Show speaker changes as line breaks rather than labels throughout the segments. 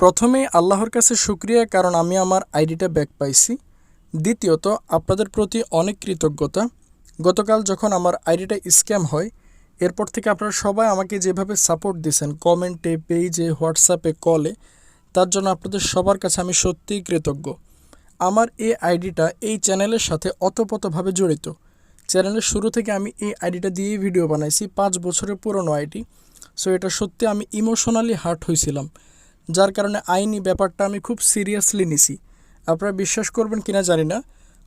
প্রথমেই আল্লাহর কাছে শুক্রিয়া, কারণ আমি আমার আইডিটা ব্যাক পাইছি। দ্বিতীয়ত, আপনাদের প্রতি অনেক কৃতজ্ঞতা। গতকাল যখন আমার আইডিটা স্ক্যাম হয়, এরপর থেকে আপনারা সবাই আমাকে যেভাবে সাপোর্ট দিয়েছেন কমেন্টে পেজে হোয়াটসঅ্যাপে কলে তার জন্য আপনাদের সবার কাছে আমি সত্যিই কৃতজ্ঞ। আমার এই আইডিটা এই চ্যানেলের সাথে অতপ্রতভাবে জড়িত। চ্যানেলের শুরু থেকে আমি এই আইডিটা দিয়েই ভিডিও বানাইছি, পাঁচ বছরের পুরনো আইডি। সো এটা সত্যি আমি ইমোশনালি হার্ট হয়েছিলাম যার কারণে আইনি ব্যাপারটা আমি খুব সিরিয়াসলি নিছি। আপনারা বিশ্বাস করবেন কিনা জানি না,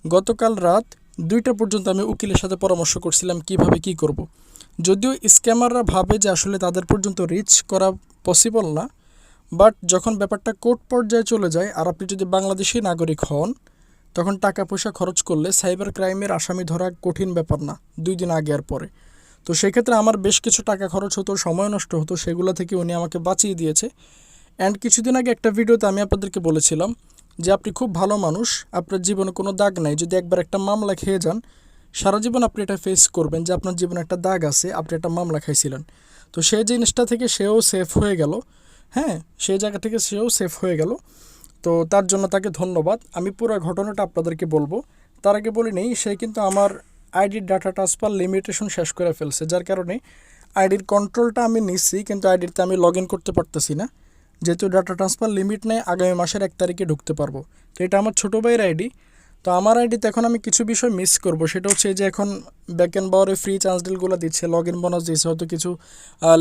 গতকাল রাত দুইটা পর্যন্ত আমি উকিলের সাথে পরামর্শ করছিলাম কীভাবে কি করব। যদিও স্ক্যামাররা ভাবে যে আসলে তাদের পর্যন্ত রিচ করা পসিবল না, বাট যখন ব্যাপারটা কোর্ট পর্যায়ে চলে যায় আর আপনি যদি বাংলাদেশি নাগরিক হন, তখন টাকা পয়সা খরচ করলে সাইবার ক্রাইমের আসামি ধরা কঠিন ব্যাপার না, দুই দিন আগে আর পরে। তো সেক্ষেত্রে আমার বেশ কিছু টাকা খরচ হতো সময় নষ্ট হতো, সেগুলো থেকে উনি আমাকে বাঁচিয়ে দিয়েছে। অ্যান্ড কিছুদিন আগে একটা ভিডিওতে আমি আপনাদেরকে বলেছিলাম যে আপনি খুব ভালো মানুষ, আপনার জীবনে কোনো দাগ নাই। যদি একবার একটা মামলা খেয়ে যান, সারা জীবন আপনি এটা ফেস করবেন যে আপনার জীবনে একটা দাগ আছে, আপনি একটা মামলা খাইছিলেন। তো সেই জিনিসটা থেকে সেও সেফ হয়ে গেল। হ্যাঁ সেই জায়গা থেকে সেও সেফ হয়ে গেল। তো তার জন্য তাকে ধন্যবাদ। আমি পুরো ঘটনাটা আপনাদেরকে বলব। তার আগে বলি নেই, সে কিন্তু আমার আইডির ডাটা ট্রান্সফার লিমিটেশন শেষ করে ফেলছে। যার কারণে আইডির কন্ট্রোলটা আমি নিচ্ছি, কিন্তু আইডিতে আমি লগ করতে পারতেছি না। যেহেতু ডাটা ট্রান্সফার লিমিট নেই, আগামী মাসের এক তারিখে ঢুকতে পারব। তো এটা আমার ছোটো ভাইয়ের আইডি তো আমার আইডিতে এখন আমি কিছু বিষয় মিস করব। সেটা হচ্ছে যে এখন ব্যাক অ্যান্ড পাওয়ারে ফ্রি চান্স ডিলগুলো দিচ্ছে লগ ইন বোনাস দিচ্ছে, হয়তো কিছু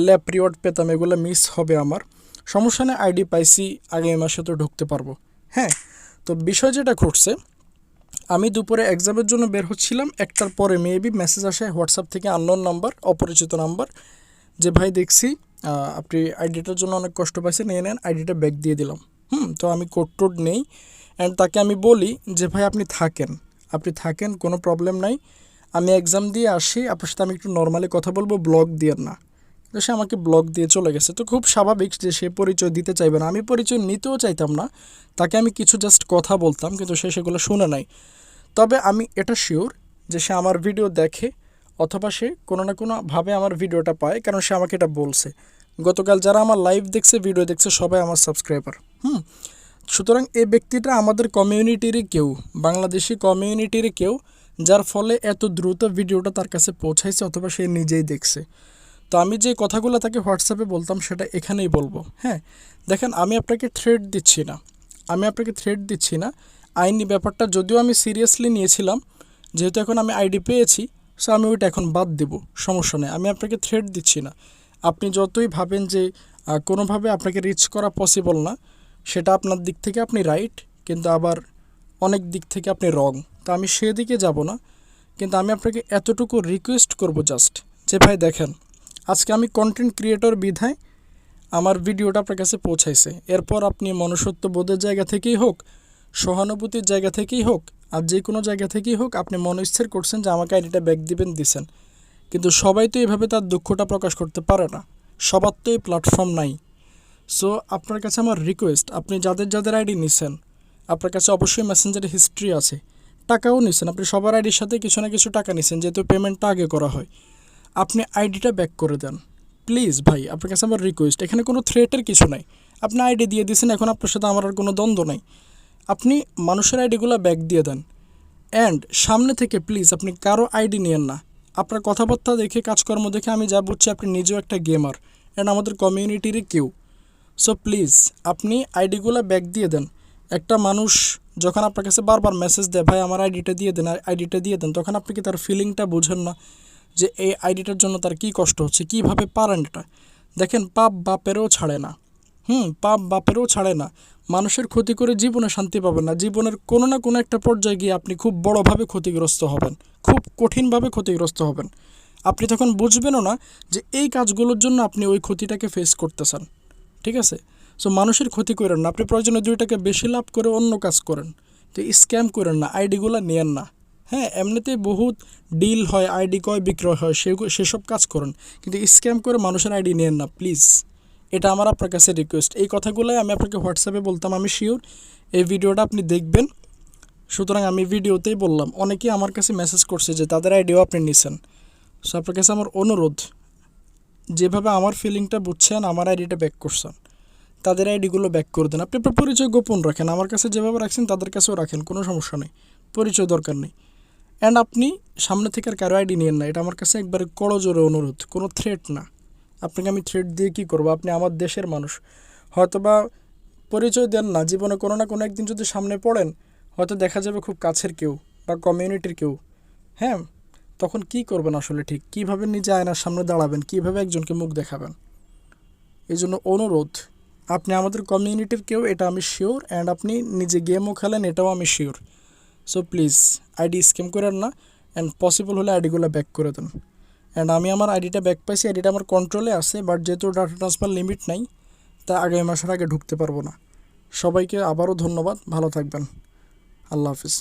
ল্যাব রিওয়ার্ড পেতাম, এগুলো মিস হবে আমার। সমস্যা নেই আইডি পাইছি, আগামী মাসে তো ঢুকতে পারব। হ্যাঁ তো বিষয় যেটা ঘটছে, আমি দুপুরে এক্সামের জন্য বের হচ্ছিলাম, একটার পরে মেবি মেসেজ আসে হোয়াটসঅ্যাপ থেকে আননোন নাম্বার অপরিচিত নাম্বার যে ভাই দেখছি আপনি আইডিটার জন্য অনেক কষ্ট পাইছেন, নিয়ে নেন আইডিটা ব্যাক দিয়ে দিলাম। হুম, তো আমি কোড টোড নেই। অ্যান্ড তাকে আমি বলি যে, ভাই, আপনি থাকেন। আপনি থাকেন, কোনো প্রবলেম নাই। আমি এক্সাম দিয়ে আসি, আপনার সাথে আমি একটু নর্মালি কথা বলব ব্লগ দিয়ে না। তো সে আমাকে ব্লগ দিয়ে চলে গেছে। তো খুব স্বাভাবিক যে, সে পরিচয় দিতে চাইবে না। আমি পরিচয় নিতেও চাইতাম না। তাকে আমি কিছু জাস্ট কথা বলতাম, কিন্তু সে সেগুলো শুনে নাই। তবে আমি এটা শিওর যে, সে আমার ভিডিও দেখে অথবা সে কোনো না কোনোভাবে আমার ভিডিওটা পায়, কারণ সে আমাকে এটা বলছে। গতকাল যারা আমার লাইভ দেখছে ভিডিও দেখছে, সবাই আমার সাবস্ক্রাইবার হুম? সুতরাং এই ব্যক্তিটা আমাদের কমিউনিটিরই কেউ, বাংলাদেশি কমিউনিটিরই কেউ, যার ফলে এত দ্রুত ভিডিওটা তার কাছে পৌঁছাইছে অথবা সে নিজেই দেখছে। তো আমি যে কথাগুলো তাকে হোয়াটসঅ্যাপে বলতাম, সেটা এখানেই বলব। হ্যাঁ দেখেন, আমি আপনাকে থ্রেড দিচ্ছি না। আমি আপনাকে থ্রেড দিচ্ছি না। আইনি ব্যাপারটা যদিও আমি সিরিয়াসলি নিয়েছিলাম, যেহেতু এখন আমি আইডি পেয়েছি সো আমি ওইটা এখন বাদ দেব, সমস্যা নেই। আমি আপনাকে থ্রেড দিচ্ছি না। আপনি যতই ভাবেন যে কোনোভাবে আপনাকে রিচ করা পসিবল না, সেটা আপনার দিক থেকে আপনি রাইট কিন্তু আবার অনেক দিক থেকে আপনি রং তা আমি সেদিকে যাব না। কিন্তু আমি আপনাকে এতটুকু রিকোয়েস্ট করব জাস্ট যে ভাই দেখেন, আজকে আমি কন্টেন্ট ক্রিয়েটর বিধায় আমার ভিডিওটা আপনার কাছে পৌঁছাইছে। এরপর আপনি মনুষ্যত্ব বোধের জায়গা থেকেই হোক সহানুভূতির জায়গা থেকেই হোক আর যে কোনো জায়গা থেকেই হোক আপনি মনস্থির করছেন যে আমাকে আইডিটা ব্যাক দিবেন, দিছেন। কিন্তু সবাই তো এভাবে তার দুঃখটা প্রকাশ করতে পারে না। সবার তো এই প্ল্যাটফর্ম নাই। সো আপনার কাছে আমার রিকোয়েস্ট আপনি যাদের যাদের আইডি নিছেন, আপনার কাছে অবশ্যই মেসেঞ্জারে হিস্ট্রি আছে। টাকাও নিছেন, আপনি সবার আইডির সাথে কিছু না কিছু টাকা নিছেন, যেহেতু পেমেন্টটা আগে করা হয়। আপনি আইডিটা ব্যাক করে দেন। প্লিজ ভাই, আপনার কাছে আমার রিকোয়েস্ট এখানে কোনো থ্রেটের কিছু নাই। আপনি আইডি দিয়ে দিয়েছেন এখন আপনার সাথে আমার আর কোনো দ্বন্দ্ব নাই। আপনি মানুষের আইডিগুলো ব্যাক দিয়ে দেন। অ্যান্ড সামনে থেকে প্লিজ আপনি কারও আইডি নিয়েন না। আপনার কথাবার্তা দেখে, কাজকর্ম দেখে আমি যা বুঝছি আপনি নিজেও একটা গেমার অ্যান্ড আমাদের কমিউনিটিরই কেউ। সো প্লিজ আপনি আইডিগুলো ব্যাক দিয়ে দেন। একটা মানুষ যখন আপনার কাছে বারবার মেসেজ দেয়, ভাই, আমার আইডিটা দিয়ে দেন আইডিটা দিয়ে দেন, তখন আপনি কি তার ফিলিংটা বোঝেন না? যে এই আইডিটার জন্য তার কী কষ্ট হচ্ছে? কীভাবে পারেন এটা? দেখেন, পাপ বাপেরও ছাড়ে না। হুম, পাপ বাপেরও ছাড়ে না। মানুষের ক্ষতি করে জীবনে শান্তি পাবেন না। জীবনের কোনো না কোনো একটা পর্যায়ে গিয়ে আপনি খুব বড়োভাবে ক্ষতিগ্রস্ত হবেন। খুব কঠিনভাবে ক্ষতিগ্রস্ত হবেন। আপনি তখন বুঝবেনও না যে এই কাজগুলোর জন্য আপনি ওই ক্ষতিটাকে ফেস করতেছেন। ঠিক আছে? সো মানুষের ক্ষতি করেন না। আপনি প্রয়োজনে দুই টাকা বেশি লাভ করে অন্য কাজ করেন। তো স্ক্যাম করেন না আইডিগুলো নেন না। হ্যাঁ এমনিতেই বহুত ডিল হয় আইডি কয় বিক্রয় হয় সে সেসব কাজ করেন। কিন্তু স্ক্যাম করে মানুষের আইডি নেন না প্লিজ এটা আমার আপনার কাছে রিকোয়েস্ট এই কথাগুলোই আমি আপনাকে হোয়াটসঅ্যাপে বলতাম, আমি শিওর এই ভিডিওটা আপনি দেখবেন। সুতরাং আমি ভিডিওতেই বললাম, অনেকেই আমার কাছে মেসেজ করছে যে তাদের আইডিও আপনি নিছেন। সো আপনার কাছে আমার অনুরোধ, যেভাবে আমার ফিলিংটা বুঝছেন, আমার আইডিটা ব্যাক করছেন, তাদের আইডিগুলো ব্যাক করে দেন। আপনি আপনার পরিচয় গোপন রাখেন, আমার কাছে যেভাবে রাখছেন, তাদের কাছেও রাখেন, কোনো সমস্যা নেই, পরিচয় দরকার নেই। অ্যান্ড আপনি সামনে থেকে আর কারও আইডি নিয়েন না, এটা আমার কাছে একবারে করজোরে অনুরোধ, কোনো থ্রেট না। আপনাকে আমি থ্রেট দিয়ে কী করব? আপনি আমার দেশের মানুষ। হয়তোবা পরিচয় দেন না, জীবনে কোনো না কোনো একদিন যদি সামনে পড়েন, হয়তো দেখা যাবে খুব কাছের কেউ বা কমিউনিটির কেউ। হ্যাঁ তখন কি করবেন আসলে ঠিক? কীভাবে নিজে আয়নার সামনে দাঁড়াবেন? কীভাবে একজনকে মুখ দেখাবেন? এই জন্য অনুরোধ, আপনি আমাদের কমিউনিটির কেউ, এটা আমি শিওর অ্যান্ড আপনি নিজে গেমও খেলেন, এটাও আমি sure so please ID scam করেন না অ্যান্ড পসিবল হলে আইডিগুলো ব্যাক করে দেন। অ্যান্ড আমি আমার আইডিটা ব্যাক পাইছি আইডিটা আমার কন্ট্রোলে আছে বাট যেহেতু ডাটা ট্রান্সফার লিমিট নাই, তা আগামী মাসের আগে ঢুকতে পারব না। সবাইকে আবারও ধন্যবাদ, ভালো থাকবেন। আল্লাহ হাফিজ।